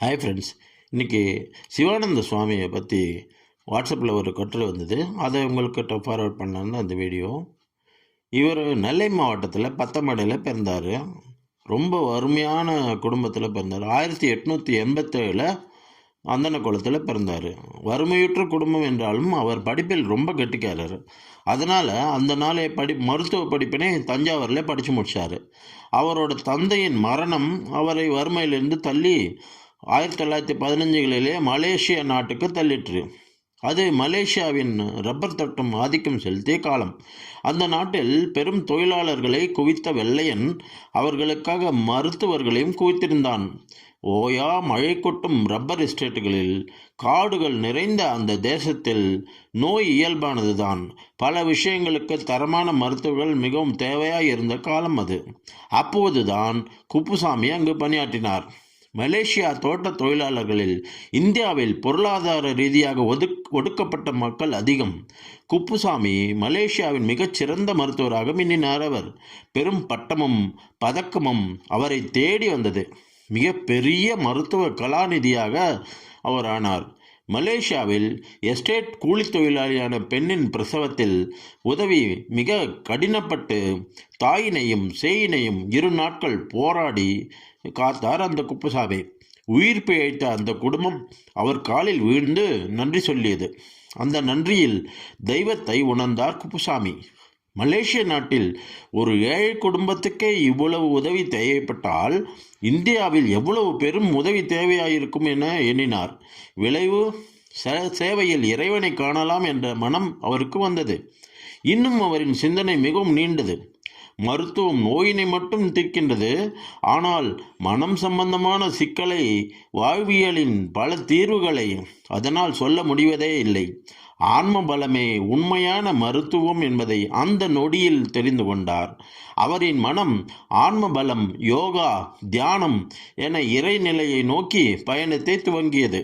Hi friends இன்றைக்கி சிவானந்த சுவாமியை பற்றி வாட்ஸ்அப்பில் ஒரு கட்டுரை வந்தது. அதை உங்கள்கிட்ட ஃபார்வர்ட் பண்ணலான்னு அந்த வீடியோ இவர் நெல்லை மாவட்டத்தில் பத்தமடையில் பிறந்தார். ரொம்ப வறுமையான குடும்பத்தில் பிறந்தார். ஆயிரத்தி எட்நூற்றி எண்பத்தேழில் அந்தன குளத்தில் பிறந்தார். வறுமையுற்ற குடும்பம் என்றாலும் அவர் படிப்பில் ரொம்ப கெட்டிக்காரர். அதனால் அந்த நாளே படி மருத்துவ படிப்பினை தஞ்சாவூரில் படித்து முடித்தார் அவரோட தந்தையின் மரணம் அவரை வறுமையிலிருந்து தள்ளி ஆயிரத்தி தொள்ளாயிரத்தி பதினஞ்சுகளிலே மலேசிய நாட்டுக்கு தள்ளிற்று. அது மலேசியாவின் ரப்பர் தோட்டம் ஆதிக்கம் செலுத்திய காலம். அந்த நாட்டில் பெரும் தொழிலாளர்களை குவித்த வெள்ளையன் அவர்களுக்காக மருத்துவர்களையும் குவித்திருந்தான். ஓயா மழை கொட்டும் ரப்பர் எஸ்டேட்டுகளில் காடுகள் நிறைந்த அந்த தேசத்தில் நோய் இயல்பானதுதான். பல விஷயங்களுக்கு தரமான மருத்துவர்கள் மிகவும் தேவையாக இருந்த காலம் அது. அப்போதுதான் குப்புசாமி அங்கு பணியாற்றினார். மலேசியா தோட்ட தொழிலாளர்களில் இந்தியாவில் பொருளாதார ரீதியாக ஒதுக் ஒடுக்கப்பட்ட மக்கள் அதிகம். குப்புசாமி மலேசியாவின் மிகச்சிறந்த மருத்துவராக மின்னினார் அவர். பெரும் பட்டமும் பதக்கமும் அவரை தேடி வந்தது. மிக பெரிய மருத்துவ கலாநிதியாக அவர் ஆனார். மலேசியாவில் எஸ்டேட் கூலித் தொழிலாளியான பெண்ணின் பிரசவத்தில் உதவி மிக கடினப்பட்டு தாயினையும் சேயினையும் இரு நாட்கள் போராடி காத்தார் அந்த குப்புசாமி உயிர் பிழைத்த அந்த குடும்பம் அவர் காலில் வீழ்ந்து நன்றி சொல்லியது. அந்த நன்றியில் தெய்வத்தை உணர்ந்தார் குப்புசாமி. மலேசிய நாட்டில் ஒரு ஏழை குடும்பத்துக்கே இவ்வளவு உதவி தேவைப்பட்டால் இந்தியாவில் எவ்வளவு பெரும் உதவி தேவையாயிருக்கும் என எண்ணினார். விளைவு சேவையில் இறைவனை காணலாம் என்ற மனம் அவருக்கு வந்தது. இன்னும் அவரின் சிந்தனை மிகவும் நீண்டது. மருத்துவம் நோயினை மட்டும் தீர்க்கின்றது. ஆனால் மனம் சம்பந்தமான சிக்கலை வாழ்வியலின் பல தீர்வுகளை அதனால் சொல்ல முடிவதே இல்லை. ஆன்ம பலமே உண்மையான மருத்துவம் என்பதை அந்த நொடியில் தெரிந்து கொண்டார். அவரின் மனம் ஆன்ம பலம் யோகா தியானம் என இறைநிலையை நோக்கி பயணத்தை துவங்கியது.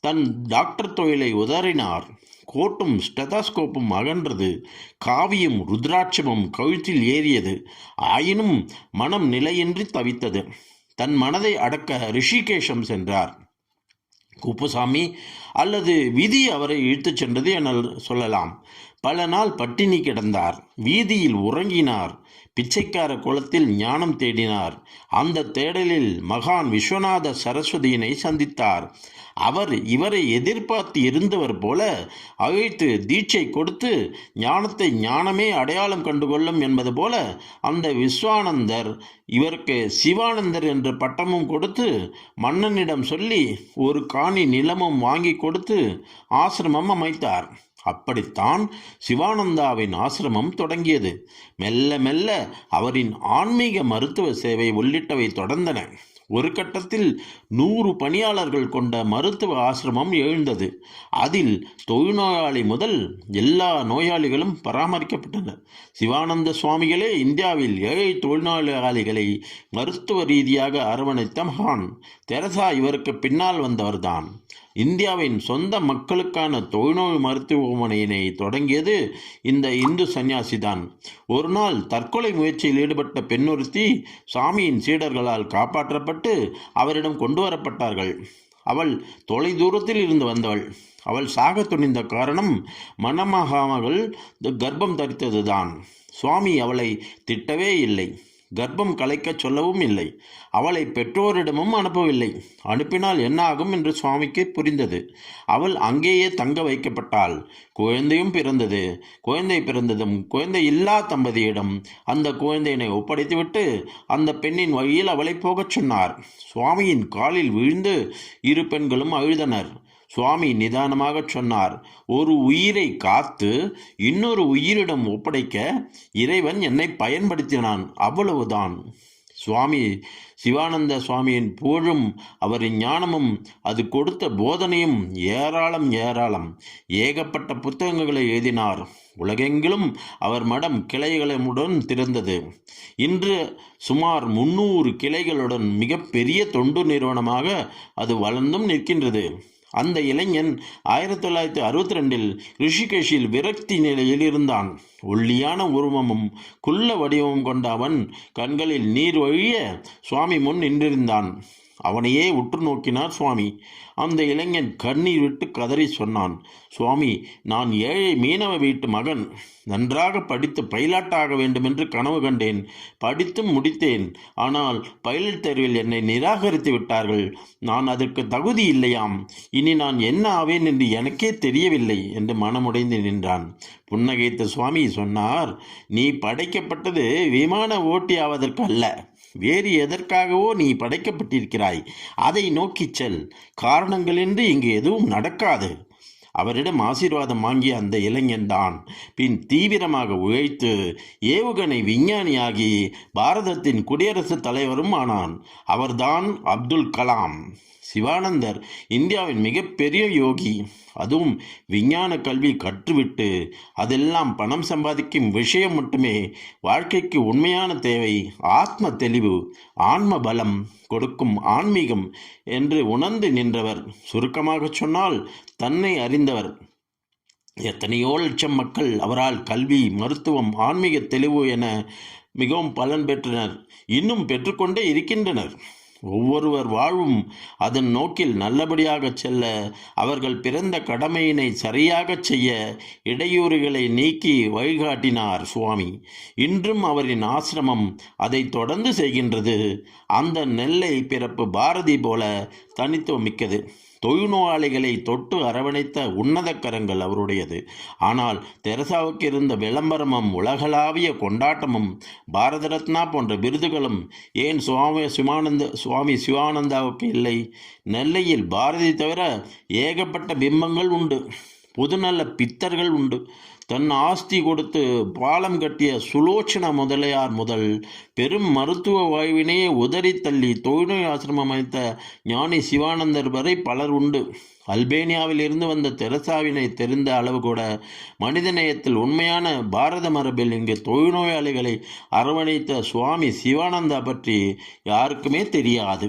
தன் டாக்டர் தொழிலை உதறினார். கோட்டும் ஸ்டெதாஸ்கோப்பும் அகன்றது. காவியம் ருத்ராட்சமும் கழுத்தில் ஏறியது. ஆயினும் மனம் நிலையின்றி தவித்தது. தன் மனதை அடக்க ரிஷிகேஷம் சென்றார். குப்புசாமி அல்லது விதி அவரை இழுத்துச் சென்றது என சொல்லலாம். பல நாள் பட்டினி கிடந்தார். வீதியில் உறங்கினார். பிச்சைக்கார குளத்தில் ஞானம் தேடினார். அந்த தேடலில் மகான் விஸ்வநாத சரஸ்வதியினை சந்தித்தார். அவர் இவரை எதிர்பார்த்து இருந்தவர் போல அழைத்து தீட்சை கொடுத்து ஞானத்தை ஞானமே அடையாளம் கண்டுகொள்ளும் என்பது போல அந்த விஸ்வானந்தர் இவருக்கு சிவானந்தர் என்ற பட்டமும் கொடுத்து மன்னனிடம் சொல்லி ஒரு காணி நிலமும் வாங்கி கொடுத்து ஆசிரமம் அமைத்தார். அப்படித்தான் சிவானந்தாவின் ஆசிரமம் தொடங்கியது. மெல்ல மெல்ல அவரின் ஆன்மீக மருத்துவ சேவை உள்ளிட்டவை தொடர்ந்தன. ஒரு கட்டத்தில் நூறு பணியாளர்கள் கொண்ட மருத்துவ ஆசிரமம் எழுந்தது. அதில் தொழுநோயாளி முதல் எல்லா நோயாளிகளும் பராமரிக்கப்பட்டனர். சிவானந்த சுவாமிகளே இந்தியாவில் ஏழை தொழிலாளிகளை மருத்துவ ரீதியாக அரவணைத்த மகான். தெரசா இவருக்கு பின்னால் வந்தவர்தான். இந்தியாவின் சொந்த மக்களுக்கான தொழுநோய் மருத்துவமனையினை தொடங்கியது இந்த இந்து சன்னியாசிதான். ஒரு நாள் தற்கொலை முயற்சியில் ஈடுபட்ட பெண்ணொருத்தி சாமியின் சீடர்களால் காப்பாற்றப்பட்டு அவரிடம் கொண்டு வரப்பட்டார்கள். அவள் தொலை தூரத்தில் இருந்து வந்தவள். அவள் சாக துணிந்த காரணம் மனமாகாமல் கர்ப்பம் தரித்ததுதான். சுவாமி அவளை திட்டவே இல்லை. கர்ப்பம் கலைக்கச் சொல்லவும் இல்லை. அவளை பெற்றோரிடமும் அனுப்பவில்லை. அனுப்பினால் என்ன ஆகும் என்று சுவாமிக்கு புரிந்தது. அவள் அங்கேயே தங்க வைக்கப்பட்டாள். குழந்தையும் பிறந்தது. குழந்தை பிறந்ததும் குழந்தை இல்லா தம்பதியிடம். அந்த குழந்தையினை ஒப்படைத்துவிட்டு அந்த பெண்ணின் வழியில் அவளை போகச் சொன்னார். சுவாமியின் காலில் விழுந்து இரு பெண்களும் அழுதனர். சுவாமி நிதானமாக சொன்னார் ஒரு உயிரை காத்து இன்னொரு உயிரிடம் ஒப்படைக்க இறைவன் என்னை பயன்படுத்தினான் அவ்வளவுதான். சுவாமி சிவானந்த சுவாமியின் புகழும் அவரின் ஞானமும் அது கொடுத்த போதனையும் ஏராளம் ஏராளம். ஏகப்பட்ட புத்தகங்களை எழுதினார். உலகெங்கிலும் அவர் மடம் கிளைகளுடன் திறந்தது. இன்று சுமார் முன்னூறு கிளைகளுடன் மிகப்பெரிய தொண்டு நிறுவனமாக அது வளர்ந்தும் நிற்கின்றது. அந்த இளைஞன் ஆயிரத்தி தொள்ளாயிரத்தி அறுபத்தி ரெண்டில் ரிஷிகேஷில் விரக்தி நிலையில் இருந்தான். ஒல்லியான உருவமும் குள்ள வடிவமும் கொண்ட அவன் கண்களில் நீர் வழிய சுவாமி முன் நின்றிருந்தான். அவனையே உற்று நோக்கினார் சுவாமி. அந்த இளைஞன் கண்ணீர் விட்டு கதறி சொன்னான் சுவாமி நான் ஏழை மீனவ வீட்டு மகன். நன்றாக படித்து பைலாட்டாக வேண்டுமென்று கனவு கண்டேன். படித்தும் முடித்தேன். ஆனால் பைலட் தேர்வில் என்னை நிராகரித்து விட்டார்கள். நான் அதற்கு தகுதி இல்லையாம். இனி நான் என்ன ஆவேன் என்று எனக்கே தெரியவில்லை என்று மனமுடைந்து நின்றான். புன்னகைத்த சுவாமி சொன்னார் நீ படைக்கப்பட்டது விமான ஓட்டி ஆவதற்கு அல்ல வேறு எதற்காகவோ நீ படைக்கப்பட்டிருக்கிறாய். அதை நோக்கிச் செல். காரணங்களின்றி இங்கு எதுவும் நடக்காது. அவரிடம் ஆசீர்வாதம் வாங்கிய அந்த இளைஞன்தான் பின் தீவிரமாக உழைத்து ஏவுகணை விஞ்ஞானியாகி பாரதத்தின் குடியரசுத் தலைவரும் ஆனான். அவர்தான் அப்துல் கலாம். சிவானந்தர் இந்தியாவின் மிகப்பெரிய யோகி. அதுவும் விஞ்ஞான கல்வி கற்றுவிட்டு அதெல்லாம் பணம் சம்பாதிக்கும் விஷயம் மட்டுமே. வாழ்க்கைக்கு உண்மையான தேவை ஆத்ம தெளிவு ஆன்ம பலம் கொடுக்கும் ஆன்மீகம் என்று உணர்ந்து நின்றவர். சுருக்கமாக சொன்னால் தன்னை அறிந்தவர். எத்தனையோ லட்சம் மக்கள் அவரால் கல்வி மருத்துவம் ஆன்மீக தெளிவு என மிகவும் பலன் பெற்றனர். இன்னும் பெற்றுக்கொண்டே இருக்கின்றனர். ஒவ்வொருவர் வாழ்வும் அதன் நோக்கில் நல்லபடியாக செல்ல அவர்கள் பிறந்த கடமையினை சரியாக செய்ய இடையூறுகளை நீக்கி வழிகாட்டினார் சுவாமி. இன்றும் அவரின் ஆசிரமம் அதை தொடர்ந்து செய்கின்றது. அந்த நெல்லை பிறப்பு பாரதி போல தனித்துவம் மிக்கது தொழுநோயாளிகளை தொட்டு அரவணைத்த உன்னத கரங்கள் அவருடையது. ஆனால் தெரசாவுக்கு இருந்த விளம்பரமும் உலகளாவிய கொண்டாட்டமும் பாரத ரத்னா போன்ற விருதுகளும் ஏன் சுவாமி சிவானந்த சுவாமி சிவானந்தாவுக்கு இல்லை? நெல்லையில் பாரதி தவிர ஏகப்பட்ட பிம்பங்கள் உண்டு. புதுநல்ல பித்தர்கள் உண்டு. தன் ஆஸ்தி கொடுத்து பாலம் கட்டிய சுலோச்சன முதலியார் முதல் பெரும் மருத்துவ வாய்வினையே உதறி தள்ளி தொழுநோய் ஆசிரமம் அமைத்த ஞானி சிவானந்தர் வரை பலர் உண்டு. அல்பேனியாவில் இருந்து வந்த தெரசாவினை தெரிந்த அளவு கூட மனிதநேயத்தில் உண்மையான பாரத மரபில் இங்கு தொழுநோயாளிகளை அரவணைத்த சுவாமி சிவானந்தா பற்றி யாருக்குமே தெரியாது.